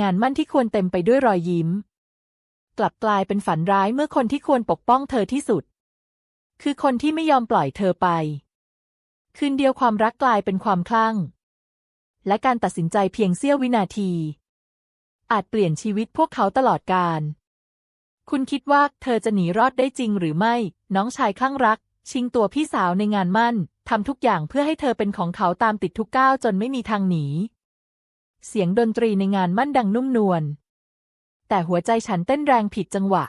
งานมั่นที่ควรเต็มไปด้วยรอยยิ้ม กลับกลายเป็นฝันร้ายเมื่อคนที่ควรปกป้องเธอที่สุด คือคนที่ไม่ยอมปล่อยเธอไป คืนเดียวความรักกลายเป็นความคลั่ง และการตัดสินใจเพียงเสี้ยววินาที อาจเปลี่ยนชีวิตพวกเขาตลอดกาลคุณคิดว่าเธอจะหนีรอดได้จริงหรือไม่ น้องชายคลั่งรัก ชิงตัวพี่สาวในงานมั่นทำทุกอย่างเพื่อให้เธอเป็นของเขาตามติดทุกก้าวจนไม่มีทางหนี เสียงดนตรีในงานมั่นดังนุ่มนวล แต่หัวใจฉันเต้นแรงผิดจังหวะ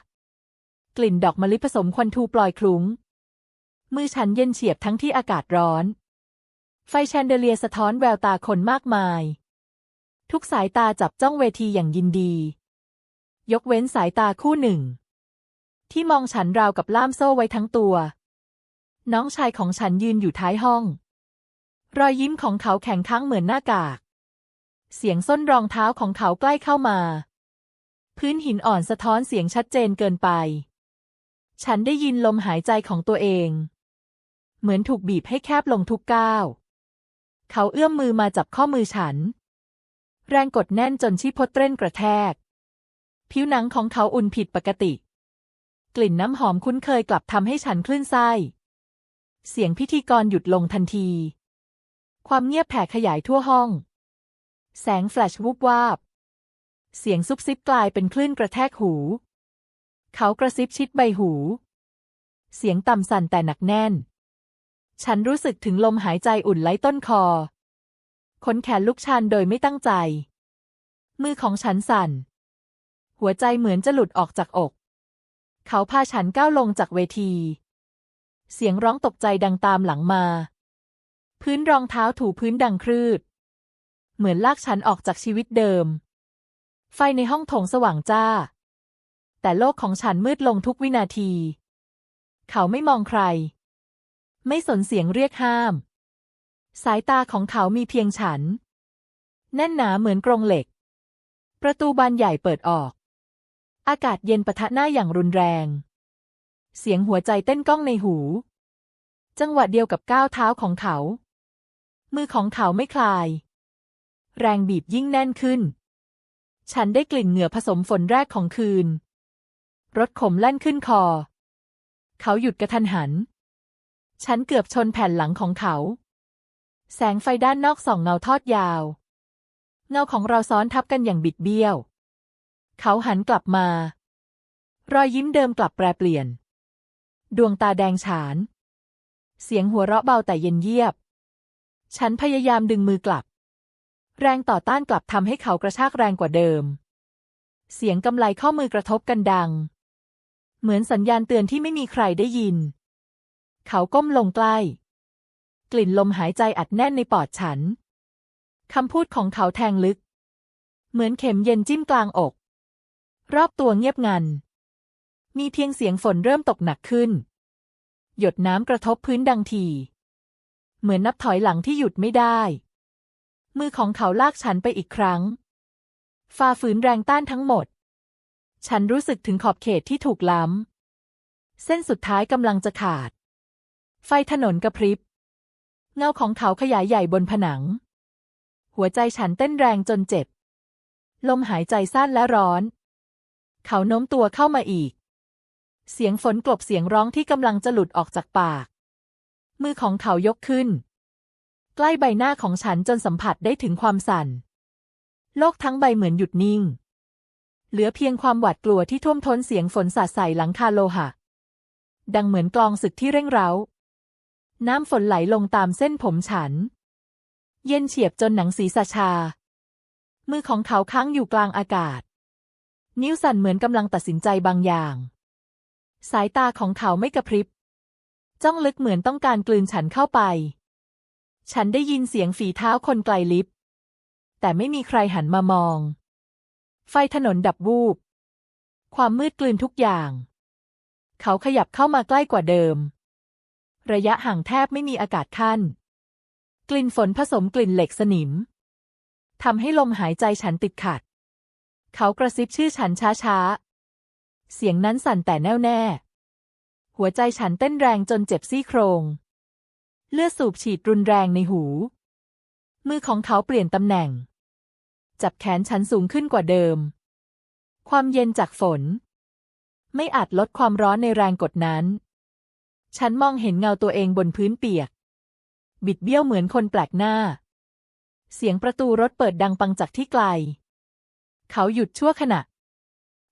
กลิ่นดอกมะลิผสมควันทูปลอยคลุ้ง มือฉันเย็นเฉียบทั้งที่อากาศร้อน ไฟแชนเดเลียสะท้อนแววตาคนมากมาย ทุกสายตาจับจ้องเวทีอย่างยินดี ยกเว้นสายตาคู่หนึ่ง ที่มองฉันราวกับล่ามโซ่ไว้ทั้งตัว น้องชายของฉันยืนอยู่ท้ายห้อง รอยยิ้มของเขาแข็งค้างเหมือนหน้ากาก เสียงส้นรองเท้าของเขาใกล้เข้ามา พื้นหินอ่อนสะท้อนเสียงชัดเจนเกินไป ฉันได้ยินลมหายใจของตัวเอง เหมือนถูกบีบให้แคบลงทุกก้าว เขาเอื้อมมือมาจับข้อมือฉัน แรงกดแน่นจนชีพจนเต้นกระแทก ผิวหนังของเขาอุ่นผิดปกติ กลิ่นน้ำหอมคุ้นเคยกลับทำให้ฉันคลื่นไส้ เสียงพิธีกรหยุดลงทันที ความเงียบแผ่ขยายทั่วห้อง แสงแฟลชวูบวาบ เสียงซุบซิบกลายเป็นคลื่นกระแทกหู เขากระซิบชิดใบหู เสียงต่ำสั่นแต่หนักแน่น ฉันรู้สึกถึงลมหายใจอุ่นไล้ต้นคอ ขนแขนลุกชันโดยไม่ตั้งใจ มือของฉันสั่น หัวใจเหมือนจะหลุดออกจากอก เขาพาฉันก้าวลงจากเวที เสียงร้องตกใจดังตามหลังมา พื้นรองเท้าถูพื้นดังครืด เหมือนลากฉันออกจากชีวิตเดิม ไฟในห้องโถงสว่างจ้า แต่โลกของฉันมืดลงทุกวินาที เขาไม่มองใคร ไม่สนเสียงเรียกห้าม สายตาของเขามีเพียงฉัน แน่นหนาเหมือนกรงเหล็ก ประตูบานใหญ่เปิดออก อากาศเย็นปะทะหน้าอย่างรุนแรง เสียงหัวใจเต้นก้องในหู จังหวะเดียวกับก้าวเท้าของเขา มือของเขาไม่คลาย แรงบีบยิ่งแน่นขึ้น ฉันได้กลิ่นเหงื่อผสมฝนแรกของคืน รถขมแล่นขึ้นคอ เขาหยุดกระทันหัน ฉันเกือบชนแผ่นหลังของเขา แสงไฟด้านนอกส่องเงาทอดยาว เงาของเราซ้อนทับกันอย่างบิดเบี้ยว เขาหันกลับมา รอยยิ้มเดิมกลับแปรเปลี่ยน ดวงตาแดงฉาน เสียงหัวเราะเบาแต่เย็นเยียบ ฉันพยายามดึงมือกลับ แรงต่อต้านกลับทำให้เขากระชากแรงกว่าเดิม เสียงกำไลข้อมือกระทบกันดัง เหมือนสัญญาณเตือนที่ไม่มีใครได้ยิน เขาก้มลงใกล้ กลิ่นลมหายใจอัดแน่นในปอดฉันคำพูดของเขาแทงลึก เหมือนเข็มเย็นจิ้มกลางอก รอบตัวเงียบงัน มีเพียงเสียงฝนเริ่มตกหนักขึ้น หยดน้ำกระทบพื้นดังที เหมือนนับถอยหลังที่หยุดไม่ได้ มือของเขาลากฉันไปอีกครั้ง ฝ่าฝืนแรงต้านทั้งหมด ฉันรู้สึกถึงขอบเขตที่ถูกล้ำ เส้นสุดท้ายกำลังจะขาด ไฟถนนกระพริบ เงาของเขาขยายใหญ่บนผนัง หัวใจฉันเต้นแรงจนเจ็บ ลมหายใจสั้นและร้อน เขาโน้มตัวเข้ามาอีก เสียงฝนกลบเสียงร้องที่กำลังจะหลุดออกจากปาก มือของเขายกขึ้น ใกล้ใบหน้าของฉันจนสัมผัสได้ถึงความสั่น โลกทั้งใบเหมือนหยุดนิ่ง เหลือเพียงความหวาดกลัวที่ท่วมท้นเสียงฝนสาดใส่หลังคาโลหะ ดังเหมือนกลองศึกที่เร่งเร้า น้ำฝนไหลลงตามเส้นผมฉัน เย็นเฉียบจนหนังศีรษะชา มือของเขาค้างอยู่กลางอากาศ นิ้วสั่นเหมือนกำลังตัดสินใจบางอย่าง สายตาของเขาไม่กระพริบ จ้องลึกเหมือนต้องการกลืนฉันเข้าไป ฉันได้ยินเสียงฝีเท้าคนไกลลิบแต่ไม่มีใครหันมามอง ไฟถนนดับวูบ ความมืดกลืนทุกอย่าง เขาขยับเข้ามาใกล้กว่าเดิม ระยะห่างแทบไม่มีอากาศขั้น กลิ่นฝนผสมกลิ่นเหล็กสนิมทำให้ลมหายใจฉันติดขัด เขากระซิบชื่อฉันช้าๆ เสียงนั้นสั่นแต่แน่วแน่ หัวใจฉันเต้นแรงจนเจ็บซี่โครง เลือดสูบฉีดรุนแรงในหู มือของเขาเปลี่ยนตำแหน่ง จับแขนฉันสูงขึ้นกว่าเดิม ความเย็นจากฝน ไม่อาจลดความร้อนในแรงกดนั้น ฉันมองเห็นเงาตัวเองบนพื้นเปียก บิดเบี้ยวเหมือนคนแปลกหน้า เสียงประตูรถเปิดดังปังจากที่ไกล เขาหยุดชั่วขณะ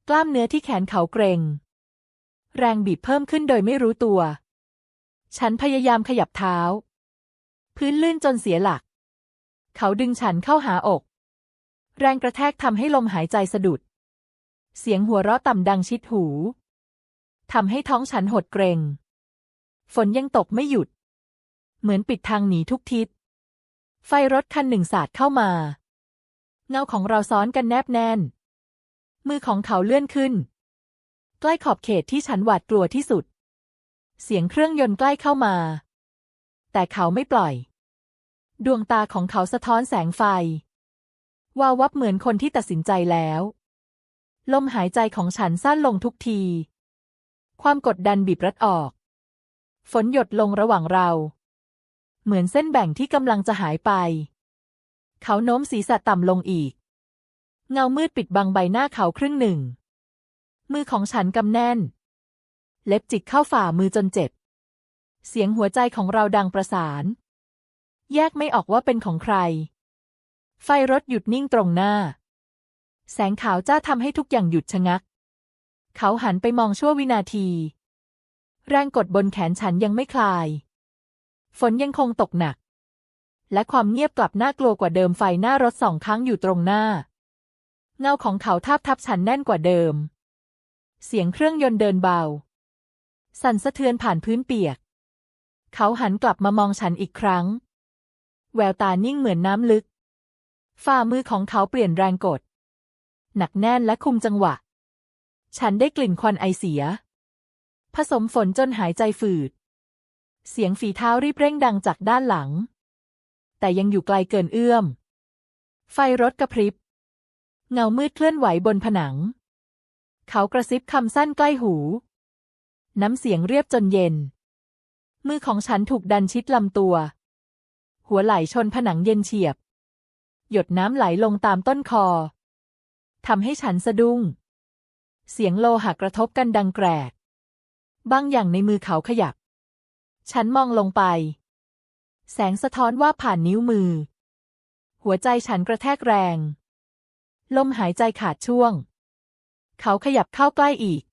กล้ามเนื้อที่แขนเขาเกร็งแรงบีบเพิ่มขึ้นโดยไม่รู้ตัว ฉันพยายามขยับเท้า พื้นลื่นจนเสียหลัก เขาดึงฉันเข้าหาอก แรงกระแทกทำให้ลมหายใจสะดุด เสียงหัวเราะต่ำดังชิดหูทำให้ท้องฉันหดเกรง ฝนยังตกไม่หยุด เหมือนปิดทางหนีทุกทิศ ไฟรถคันหนึ่งสาดเข้ามา เงาของเราซ้อนกันแนบแน่น มือของเขาเลื่อนขึ้น ใกล้ขอบเขตที่ฉันหวาดกลัวที่สุด เสียงเครื่องยนต์ใกล้เข้ามา แต่เขาไม่ปล่อย ดวงตาของเขาสะท้อนแสงไฟวาววับเหมือนคนที่ตัดสินใจแล้ว ลมหายใจของฉันสั้นลงทุกที ความกดดันบีบรัดออก ฝนหยดลงระหว่างเรา เหมือนเส้นแบ่งที่กำลังจะหายไป เขาโน้มศีรษะต่ำลงอีก เงามืดปิดบังใบหน้าเขาครึ่งหนึ่ง มือของฉันกำแน่น เล็บจิกเข้าฝ่ามือจนเจ็บ เสียงหัวใจของเราดังประสาน แยกไม่ออกว่าเป็นของใคร ไฟรถหยุดนิ่งตรงหน้า แสงขาวจ้าทำให้ทุกอย่างหยุดชะงัก เขาหันไปมองชั่ววินาที แรงกดบนแขนฉันยังไม่คลาย ฝนยังคงตกหนัก และความเงียบกลับน่ากลัวกว่าเดิมไฟหน้ารถสองครั้งอยู่ตรงหน้า เงาของเขาทาบทับฉันแน่นกว่าเดิม เสียงเครื่องยนต์เดินเบา สั่นสะเทือนผ่านพื้นเปียก เขาหันกลับมามองฉันอีกครั้ง แววตานิ่งเหมือนน้ำลึก ฝ่ามือของเขาเปลี่ยนแรงกด หนักแน่นและคุมจังหวะ ฉันได้กลิ่นควันไอเสีย ผสมฝนจนหายใจฝืด เสียงฝีเท้ารีบเร่งดังจากด้านหลัง แต่ยังอยู่ไกลเกินเอื้อม ไฟรถกระพริบ เงามืดเคลื่อนไหวบนผนัง เขากระซิบคำสั้นใกล้หู น้ำเสียงเรียบจนเย็น มือของฉันถูกดันชิดลำตัว หัวไหล่ชนผนังเย็นเฉียบ หยดน้ำไหลลงตามต้นคอทำให้ฉันสะดุ้ง เสียงโลหะกระทบกันดังแกรก บางอย่างในมือเขาขยับ ฉันมองลงไป แสงสะท้อนว่าผ่านนิ้วมือ หัวใจฉันกระแทกแรง ลมหายใจขาดช่วง เขาขยับเข้าใกล้อีก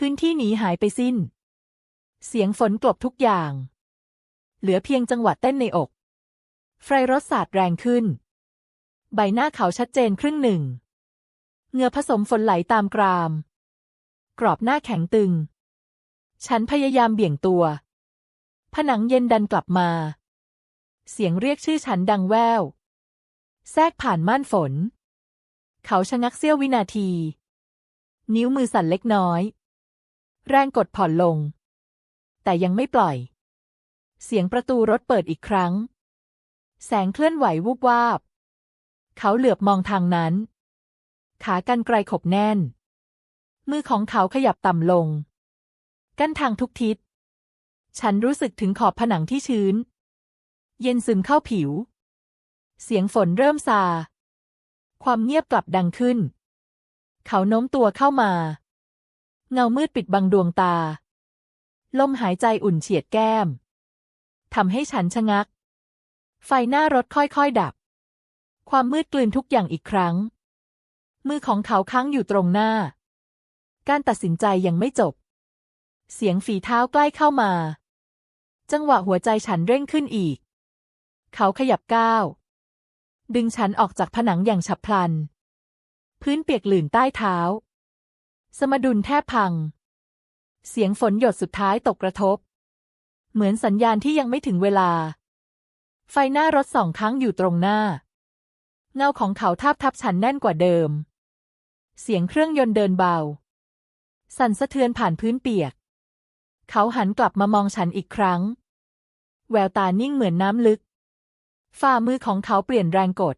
พื้นที่หนีหายไปสิ้น เสียงฝนกลบทุกอย่าง เหลือเพียงจังหวะเต้นในอก ไฟรถสาดแรงขึ้น ใบหน้าเขาชัดเจนครึ่งหนึ่งเงือผสมฝนไหลตามกราม กรอบหน้าแข็งตึง ฉันพยายามเบี่ยงตัว ผนังเย็นดันกลับมา เสียงเรียกชื่อฉันดังแวว แทรกผ่านม่านฝน เขาชะงักเสี้ยววินาที นิ้วมือสั่นเล็กน้อย แรงกดผ่อนลง แต่ยังไม่ปล่อย เสียงประตูรถเปิดอีกครั้ง แสงเคลื่อนไหววูบวาบ เขาเหลือบมองทางนั้น ขากันไกลขบแน่น มือของเขาขยับต่ำลง กั้นทางทุกทิศ ฉันรู้สึกถึงขอบผนังที่ชื้น เย็นซึมเข้าผิว เสียงฝนเริ่มซา ความเงียบกลับดังขึ้น เขาโน้มตัวเข้ามา เงามืดปิดบังดวงตา ลมหายใจอุ่นเฉียดแก้มทำให้ฉันชะงัก ไฟหน้ารถค่อยๆดับ ความมืดกลืนทุกอย่างอีกครั้ง มือของเขาค้างอยู่ตรงหน้า การตัดสินใจยังไม่จบ เสียงฝีเท้าใกล้เข้ามา จังหวะหัวใจฉันเร่งขึ้นอีก เขาขยับก้าว ดึงฉันออกจากผนังอย่างฉับพลัน พื้นเปียกหลื่นใต้เท้า สมดุลแทบพัง เสียงฝนหยดสุดท้ายตกกระทบ เหมือนสัญญาณที่ยังไม่ถึงเวลา ไฟหน้ารถสองครั้งอยู่ตรงหน้า เงาของเขาทาบทับฉันแน่นกว่าเดิม เสียงเครื่องยนต์เดินเบา สั่นสะเทือนผ่านพื้นเปียก เขาหันกลับมามองฉันอีกครั้ง แววตานิ่งเหมือนน้ำลึก ฝ่ามือของเขาเปลี่ยนแรงกด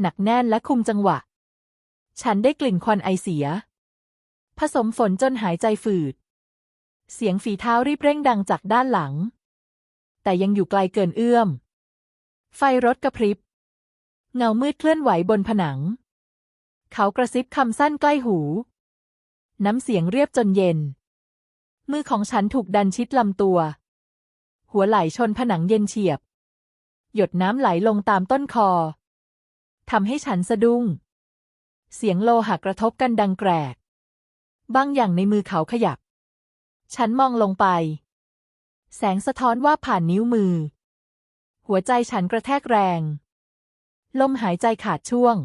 หนักแน่นและคุมจังหวะ ฉันได้กลิ่นควันไอเสีย ผสมฝนจนหายใจฝืด เสียงฝีเท้ารีบเร่งดังจากด้านหลัง แต่ยังอยู่ไกลเกินเอื้อม ไฟรถกระพริบ เงามืดเคลื่อนไหวบนผนัง เขากระซิบคำสั้นใกล้หู น้ำเสียงเรียบจนเย็น มือของฉันถูกดันชิดลำตัว หัวไหล่ชนผนังเย็นเฉียบ หยดน้ำไหลลงตามต้นคอทำให้ฉันสะดุ้ง เสียงโลหะกระทบกันดังแกรก บางอย่างในมือเขาขยับ ฉันมองลงไป แสงสะท้อนว่าผ่านนิ้วมือ หัวใจฉันกระแทกแรง ลมหายใจขาดช่วง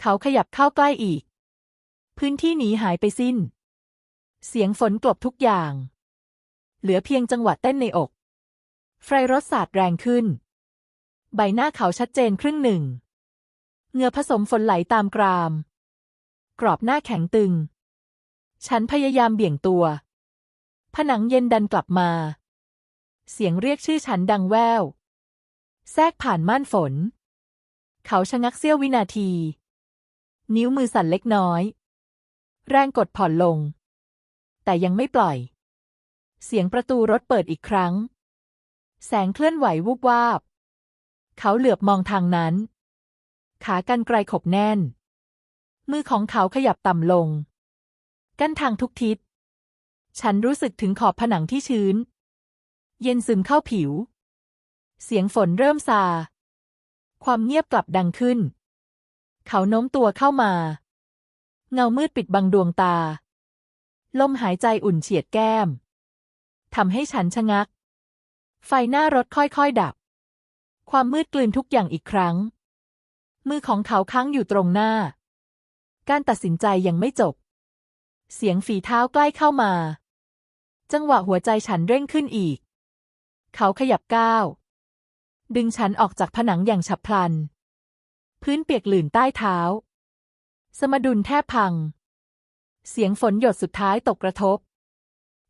เขาขยับเข้าใกล้อีก พื้นที่หนีหายไปสิ้น เสียงฝนกลบทุกอย่าง เหลือเพียงจังหวะเต้นในอก ไฟรถสาดแรงขึ้น ใบหน้าเขาชัดเจนครึ่งหนึ่ง เงือผสมฝนไหลตามกราม กรอบหน้าแข็งตึง ฉันพยายามเบี่ยงตัว ผนังเย็นดันกลับมา เสียงเรียกชื่อฉันดังแวว แทรกผ่านม่านฝน เขาชะงักเสี้ยววินาที นิ้วมือสั่นเล็กน้อย แรงกดผ่อนลง แต่ยังไม่ปล่อย เสียงประตูรถเปิดอีกครั้ง แสงเคลื่อนไหววูบวาบ เขาเหลือบมองทางนั้น ขากันไกลขบแน่น มือของเขาขยับต่ำลง กั้นทางทุกทิศ ฉันรู้สึกถึงขอบผนังที่ชื้น เย็นซึมเข้าผิว เสียงฝนเริ่มซา ความเงียบกลับดังขึ้น เขาโน้มตัวเข้ามา เงามืดปิดบังดวงตา ลมหายใจอุ่นเฉียดแก้ม ทำให้ฉันชะงัก ไฟหน้ารถค่อยๆดับ ความมืดกลืนทุกอย่างอีกครั้ง มือของเขาค้างอยู่ตรงหน้า การตัดสินใจยังไม่จบ เสียงฝีเท้าใกล้เข้ามา จังหวะหัวใจฉันเร่งขึ้นอีก เขาขยับก้าว ดึงฉันออกจากผนังอย่างฉับพลัน พื้นเปียกหลื่นใต้เท้า สมดุลแทบพัง เสียงฝนหยดสุดท้ายตกกระทบ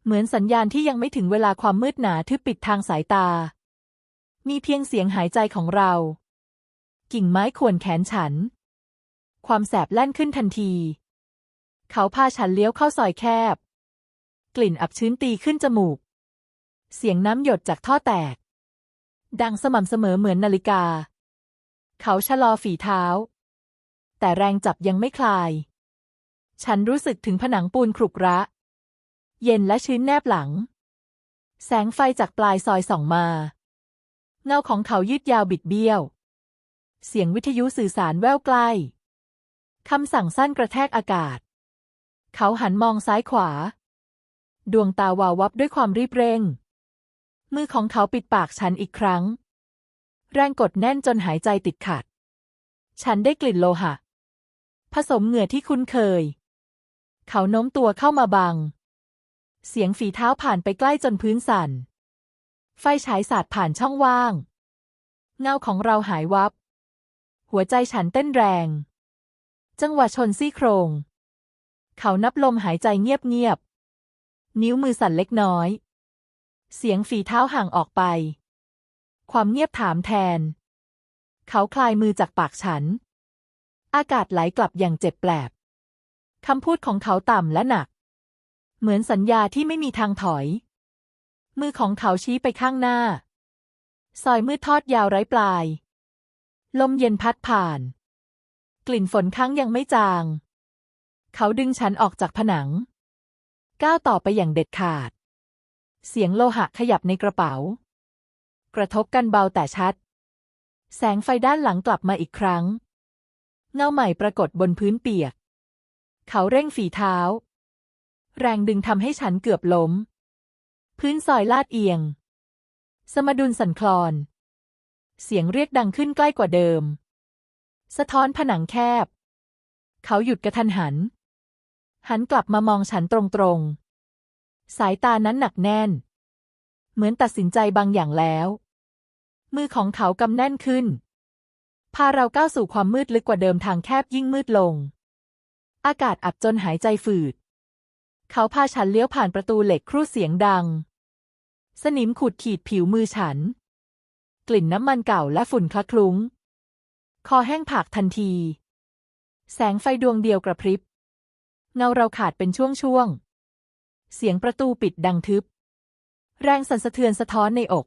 เหมือนสัญญาณที่ยังไม่ถึงเวลาความมืดหนาทึบปิดทางสายตา มีเพียงเสียงหายใจของเรา กิ่งไม้ข่วนแขนฉัน ความแสบแล่นขึ้นทันที เขาพาฉันเลี้ยวเข้าซอยแคบ กลิ่นอับชื้นตีขึ้นจมูก เสียงน้ำหยดจากท่อแตก ดังสม่ำเสมอเหมือนนาฬิกา เขาชะลอฝีเท้า แต่แรงจับยังไม่คลาย ฉันรู้สึกถึงผนังปูนขรุกระ เย็นและชื้นแนบหลัง แสงไฟจากปลายซอยส่องมา เงาของเขายืดยาวบิดเบี้ยว เสียงวิทยุสื่อสารแว่วใกล้คำสั่งสั้นกระแทกอากาศ เขาหันมองซ้ายขวา ดวงตาวาววับด้วยความรีบเร่ง มือของเขาปิดปากฉันอีกครั้ง แรงกดแน่นจนหายใจติดขัด ฉันได้กลิ่นโลหะ ผสมเหงื่อที่คุ้นเคย เขาโน้มตัวเข้ามาบัง เสียงฝีเท้าผ่านไปใกล้จนพื้นสั่น ไฟฉายสาดผ่านช่องว่าง เงาของเราหายวับ หัวใจฉันเต้นแรง จังหวะชนซี่โครง เขานับลมหายใจเงียบๆ นิ้วมือสั่นเล็กน้อย เสียงฝีเท้าห่างออกไป ความเงียบถามแทน เขาคลายมือจากปากฉัน อากาศไหลกลับอย่างเจ็บแปลบ คำพูดของเขาต่ำและหนัก เหมือนสัญญาที่ไม่มีทางถอย มือของเขาชี้ไปข้างหน้า ซอยมืดทอดยาวไร้ปลาย ลมเย็นพัดผ่าน กลิ่นฝนค้างยังไม่จาง เขาดึงฉันออกจากผนัง ก้าวต่อไปอย่างเด็ดขาด เสียงโลหะขยับในกระเป๋า กระทบกันเบาแต่ชัด แสงไฟด้านหลังกลับมาอีกครั้ง เงาใหม่ปรากฏบนพื้นเปียก เขาเร่งฝีเท้า แรงดึงทำให้ฉันเกือบล้ม พื้นซอยลาดเอียง สมดุลสั่นคลอน เสียงเรียกดังขึ้นใกล้กว่าเดิม สะท้อนผนังแคบ เขาหยุดกระทันหัน หันกลับมามองฉันตรงๆ สายตานั้นหนักแน่น เหมือนตัดสินใจบางอย่างแล้ว มือของเขากำแน่นขึ้น พาเราก้าวสู่ความมืดลึกกว่าเดิมทางแคบยิ่งมืดลง อากาศอับจนหายใจฝืด เขาพาฉันเลี้ยวผ่านประตูเหล็กครู่เสียงดัง สนิมขูดขีดผิวมือฉัน กลิ่นน้ำมันเก่าและฝุ่นคละคลุ้ง คอแห้งผากทันที แสงไฟดวงเดียวกระพริบ เงาเราขาดเป็นช่วงๆ เสียงประตูปิดดังทึบ แรงสั่นสะเทือนสะท้อนในอก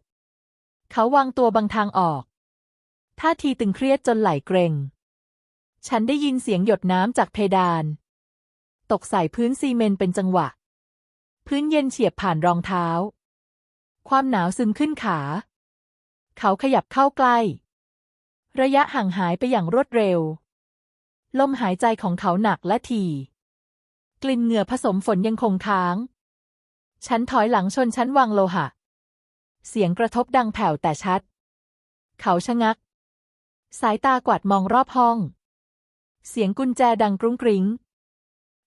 เขาวางตัวบังทางออก ท่าทีตึงเครียดจนไหลเกรง ฉันได้ยินเสียงหยดน้ำจากเพดาน ตกใส่พื้นซีเมนต์เป็นจังหวะ พื้นเย็นเฉียบผ่านรองเท้า ความหนาวซึมขึ้นขา เขาขยับเข้าใกล้ ระยะห่างหายไปอย่างรวดเร็วลมหายใจของเขาหนักและถี่ กลิ่นเหงื่อผสมฝนยังคงค้าง ฉันถอยหลังชนชั้นวางโลหะ เสียงกระทบดังแผ่วแต่ชัด เขาชะงัก สายตากวาดมองรอบห้อง เสียงกุญแจดังกรุ้งกริ้ง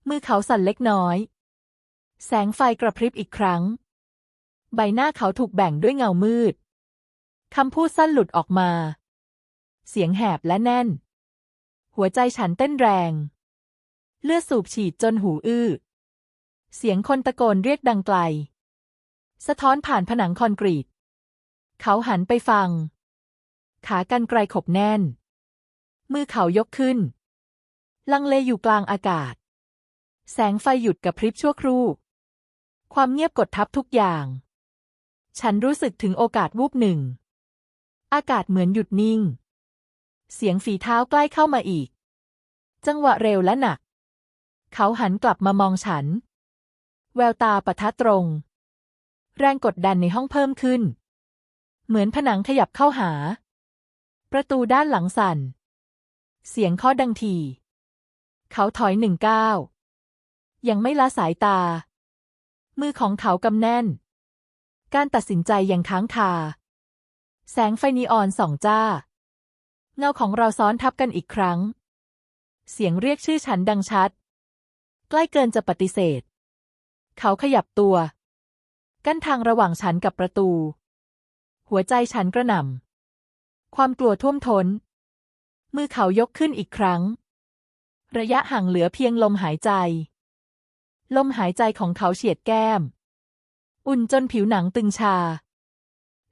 มือเขาสั่นเล็กน้อย แสงไฟกระพริบอีกครั้ง ใบหน้าเขาถูกแบ่งด้วยเงามืด คำพูดสั้นหลุดออกมา เสียงแหบและแน่น หัวใจฉันเต้นแรง เลือดสูบฉีดจนหูอื้อ เสียงคนตะโกนเรียกดังไกล สะท้อนผ่านผนังคอนกรีต เขาหันไปฟัง ขากันไกลขบแน่น มือเขายกขึ้น ลังเลอยู่กลางอากาศ แสงไฟหยุดกับพริบชั่วครู่ ความเงียบกดทับทุกอย่าง ฉันรู้สึกถึงโอกาสวูบหนึ่ง อากาศเหมือนหยุดนิ่ง เสียงฝีเท้าใกล้เข้ามาอีกจังหวะเร็วและหนัก เขาหันกลับมามองฉัน แววตาปะทะตรง แรงกดดันในห้องเพิ่มขึ้น เหมือนผนังขยับเข้าหา ประตูด้านหลังสั่น เสียงเคาะดังที เขาถอยหนึ่งก้าวยังไม่ละสายตา มือของเขากำแน่น การตัดสินใจยังค้างคา แสงไฟนีออนส่องจ้า เงาของเราซ้อนทับกันอีกครั้ง เสียงเรียกชื่อฉันดังชัด ใกล้เกินจะปฏิเสธ เขาขยับตัว กั้นทางระหว่างฉันกับประตู หัวใจฉันกระหน่ำ ความกลัวท่วมทน้น มือเขายกขึ้นอีกครั้ง ระยะห่างเหลือเพียงลมหายใจ ลมหายใจของเขาเฉียดแก้ม อุ่นจนผิวหนังตึงชา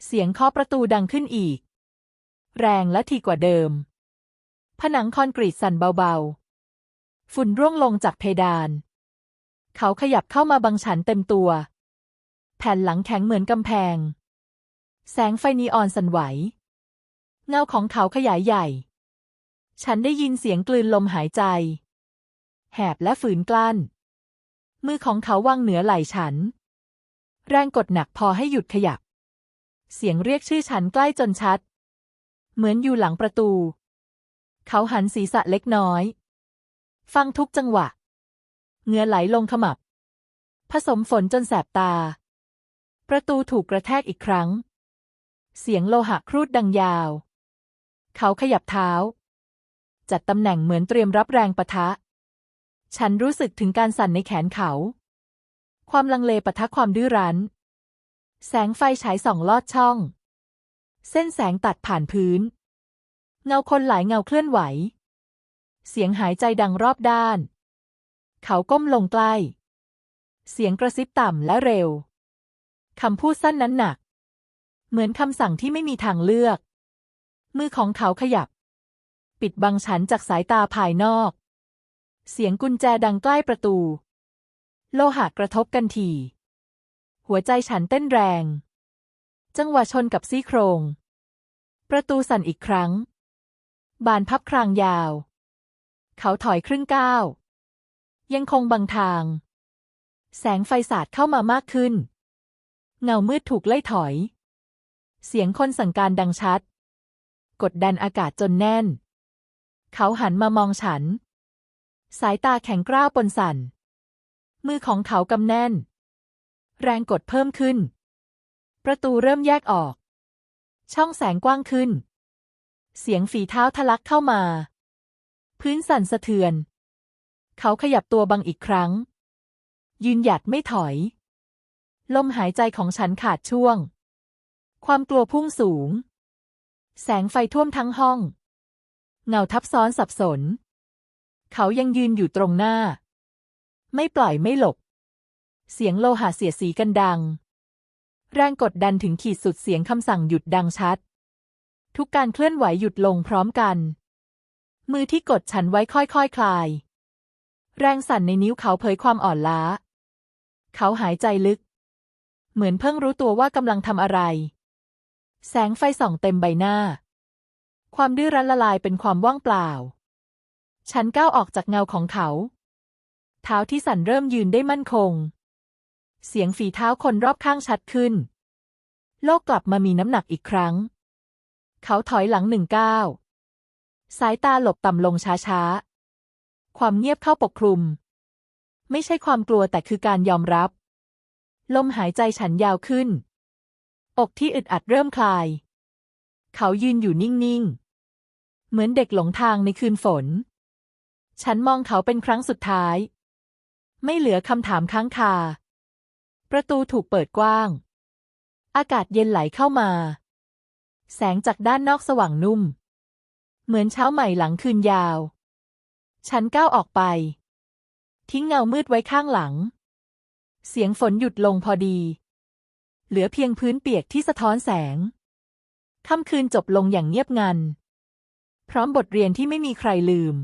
เสียงเคาะประตูดังขึ้นอีก แรงและทีกว่าเดิม ผนังคอนกรีตสั่นเบาๆ ฝุ่นร่วงลงจากเพดาน เขาขยับเข้ามาบังฉันเต็มตัว แผ่นหลังแข็งเหมือนกำแพง แสงไฟนีออนสั่นไหว เงาของเขาขยายใหญ่ ฉันได้ยินเสียงกลืนลมหายใจ แหบและฝืนกลั้น มือของเขาวางเหนือไหล่ฉัน แรงกดหนักพอให้หยุดขยับ เสียงเรียกชื่อฉันใกล้จนชัด เหมือนอยู่หลังประตู เขาหันศีรษะเล็กน้อย ฟังทุกจังหวะ เหงื่อไหลลงขมับ ผสมฝนจนแสบตา ประตูถูกกระแทกอีกครั้ง เสียงโลหะครูดดังยาว เขาขยับเท้า จัดตำแหน่งเหมือนเตรียมรับแรงปะทะ ฉันรู้สึกถึงการสั่นในแขนเขา ความลังเลปะทะความดื้อรั้น แสงไฟฉายส่องลอดช่อง เส้นแสงตัดผ่านพื้น เงาคนหลายเงาเคลื่อนไหว เสียงหายใจดังรอบด้าน เขาก้มลงใกล้ เสียงกระซิบต่ำและเร็ว คำพูดสั้นนั้นหนัก เหมือนคำสั่งที่ไม่มีทางเลือก มือของเขาขยับ ปิดบังฉันจากสายตาภายนอก เสียงกุญแจดังใกล้ประตู โลหะกระทบกันทีหัวใจฉันเต้นแรง จังหวะชนกับซี่โครง ประตูสั่นอีกครั้ง บานพับครางยาว เขาถอยครึ่งก้าว ยังคงบังทาง แสงไฟสาดเข้ามามากขึ้น เงามืดถูกไล่ถอย เสียงคนสั่งการดังชัด กดดันอากาศจนแน่น เขาหันมามองฉัน สายตาแข็งกร้าวปนสั่น มือของเขากำแน่น แรงกดเพิ่มขึ้น ประตูเริ่มแยกออก ช่องแสงกว้างขึ้น เสียงฝีเท้าทะลักเข้ามา พื้นสั่นสะเทือน เขาขยับตัวบังอีกครั้ง ยืนหยัดไม่ถอย ลมหายใจของฉันขาดช่วง ความกลัวพุ่งสูง แสงไฟท่วมทั้งห้อง เงาทับซ้อนสับสน เขายังยืนอยู่ตรงหน้า ไม่ปล่อยไม่หลบ เสียงโลหะเสียดสีกันดัง แรงกดดันถึงขีดสุดเสียงคำสั่งหยุดดังชัด ทุกการเคลื่อนไหวหยุดลงพร้อมกัน มือที่กดฉันไว้ค่อยๆคคลาย แรงสั่นในนิ้วเขาเผยความอ่อนล้า เขาหายใจลึก เหมือนเพิ่งรู้ตัวว่ากำลังทำอะไร แสงไฟส่องเต็มใบหน้า ความดื้อรั้นละลายเป็นความว่างเปล่า ฉันก้าวออกจากเงาของเขา เท้าที่สั่นเริ่มยืนได้มั่นคง เสียงฝีเท้าคนรอบข้างชัดขึ้น โลกกลับมามีน้ำหนักอีกครั้ง เขาถอยหลังหนึ่งก้าว สายตาหลบต่ำลงช้าๆ ความเงียบเข้าปกคลุม ไม่ใช่ความกลัวแต่คือการยอมรับ ลมหายใจฉันยาวขึ้น อกที่อึดอัดเริ่มคลาย เขายืนอยู่นิ่งๆ เหมือนเด็กหลงทางในคืนฝน ฉันมองเขาเป็นครั้งสุดท้าย ไม่เหลือคำถามค้างคา ประตูถูกเปิดกว้าง อากาศเย็นไหลเข้ามา แสงจากด้านนอกสว่างนุ่ม เหมือนเช้าใหม่หลังคืนยาว ฉันก้าวออกไป ทิ้งเงามืดไว้ข้างหลัง เสียงฝนหยุดลงพอดี เหลือเพียงพื้นเปียกที่สะท้อนแสง ค่ำคืนจบลงอย่างเงียบงัน พร้อมบทเรียนที่ไม่มีใครลืม